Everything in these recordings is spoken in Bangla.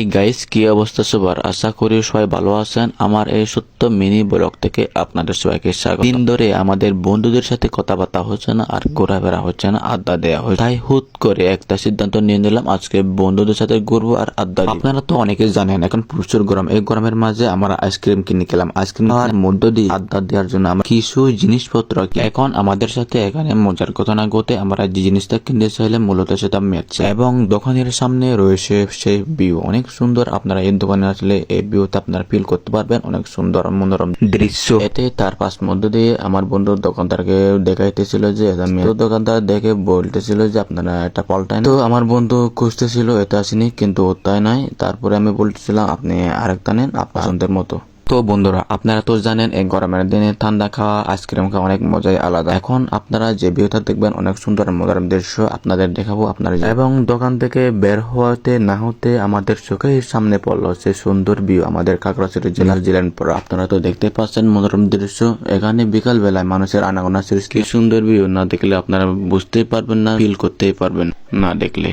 এই গাইস কি অবস্থা সবার? আশা করি সবাই ভালো আছেন। আমার এই সত্য মিনি ব্লগ থেকে আপনাদের সবাইকে স্বাগত দিন ধরে আমাদের বন্ধুদের সাথে কথাবার্তা হচ্ছে না আর ঘোরাফেরা হচ্ছে না, আড্ডা দেওয়া হচ্ছে। তাই হুট করে একটা সিদ্ধান্ত নিয়ে নিলাম, আজকে বন্ধুদের সাথে ঘুরবো আর আড্ডা আপনারা তো অনেকে জানেন, এখন প্রচুর গরম। এই গরমের মাঝে আমরা আইসক্রিম কিনে খেলাম। আইসক্রিম খাওয়ার মধ্য দিয়ে আড্ডা দেওয়ার জন্য আমরা কিছু জিনিসপত্র এখন আমাদের সাথে এখানে মজার ঘটনা ঘটে আমরা যে জিনিসটা কিনতে চাইলে মূলত সেটা মেটছে। এবং দোকানের সামনে রয়েছে সেই ভিউ অনেক সুন্দর আপনারা এই দোকানে আসলে এই ভিউতে আপনারা ফিল করতে পারবেন। অনেক সুন্দর মনোরম দৃশ্য। এতে তার পাশ মধ্য দিয়ে আমার বন্ধুর দোকানদারকে দেখাইতেছিল যে। তো দোকানদার দেখে বলতেছিল যে, আপনারা এটা পাল্টায় তো আমার বন্ধু খুঁজতেছিল এটা আসেনি। কিন্তু তাই নাই। তারপরে আমি বলতেছিলাম, আপনি আরেকটা নেন, আপনার মতো। তো বন্ধুরা, আপনারা তো জানেন, এই গরমের দিনে ঠান্ডা খাওয়া, আইসক্রিম খাওয়া অনেক মজাই আলাদা। এখন আপনারা যে ভিউটা দেখবেন, অনেক সুন্দর মনোরম দৃশ্য আপনাদের দেখাবো আপনারা এবং দোকান থেকে বের হওয়াতে, না হতে আমাদের চোখের সামনে পড়ল সে সুন্দর ভিউ আমাদের কাকড়াছড়ি জেলার জেলার পর আপনারা তো দেখতে পাচ্ছেন মনোরম দৃশ্য। এখানে বিকাল বেলায় মানুষের আনাগোনা সৃষ্টি। সুন্দর ভিউ না দেখলে আপনারা বুঝতেই পারবেন না ফিল করতেই পারবেন না দেখলে।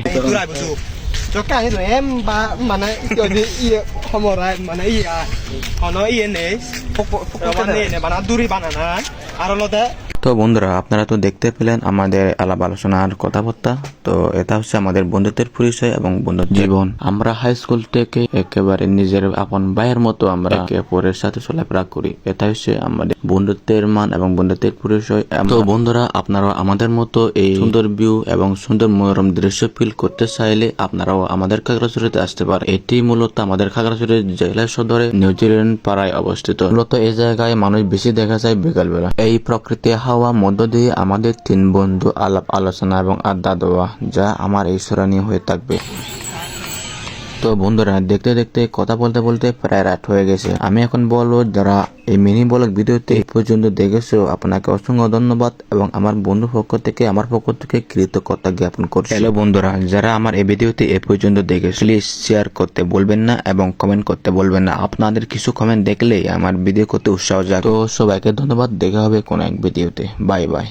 Busuk. Cokak itu em ba mana jadi iya homorai mana iya. Ono iya nih. Pokok pokok mana ini mana duri banana. Aro lo deh. তো বন্ধুরা আপনারা তো দেখতে পেলেন আমাদের আলাপ আলোচনার কথাবার্তা তো এটা হচ্ছে আমাদের বন্ধুত্বের পরিচয় এবং বন্ধু জীবন আমরা হাই স্কুল থেকে একেবারে নিজের আপন ভাইয়ের মতো আমরা একে অপরের সাথে চলাফেরা করি এটা হচ্ছে আমাদের বন্ধুত্বের মান এবং বন্ধুত্বের পরিচয় তো বন্ধুরা আপনারা আমাদের মতো এই সুন্দর ভিউ এবং সুন্দর মনোরম দৃশ্য ফিল করতে চাইলে আপনারাও আমাদের খাগড়াছড়িতে আসতে পারে। এটি মূলত আমাদের খাগড়াছড়ি জেলা সদরে নিউজিল্যান্ড পাড়ায় অবস্থিত। মূলত এই জায়গায় মানুষ বেশি দেখা যায় বিকালবেলা। এই প্রকৃতি হাওয়া মধ্য দিয়ে আমাদের তিন বন্ধু আলাপ আলোচনা এবং আড্ডা দেওয়া, যা আমার এই হয়ে থাকবে। তো বন্ধুরা, দেখতে দেখতে, কথা বলতে বলতে প্রায় রাত হয়ে গেছে। আমি এখন বলব যারা এই মিনি ব্লগ ভিডিওতে এই পর্যন্ত দেখেছ, আপনাকে অসংখ্য ধন্যবাদ এবং আমার বন্ধু পক্ষ থেকে, আমার পক্ষ থেকে কৃতজ্ঞতা জ্ঞাপন করছি। হ্যালো বন্ধুরা, যারা আমার এই ভিডিওতে এ পর্যন্ত দেখে প্লিজ শেয়ার করতে বলবেন না এবং কমেন্ট করতে বলবেন না। আপনাদের কিছু কমেন্ট দেখলেই আমার ভিডিও করতে উৎসাহ যায় তো সবাইকে ধন্যবাদ, দেখা হবে কোনো এক ভিডিওতে। Bye bye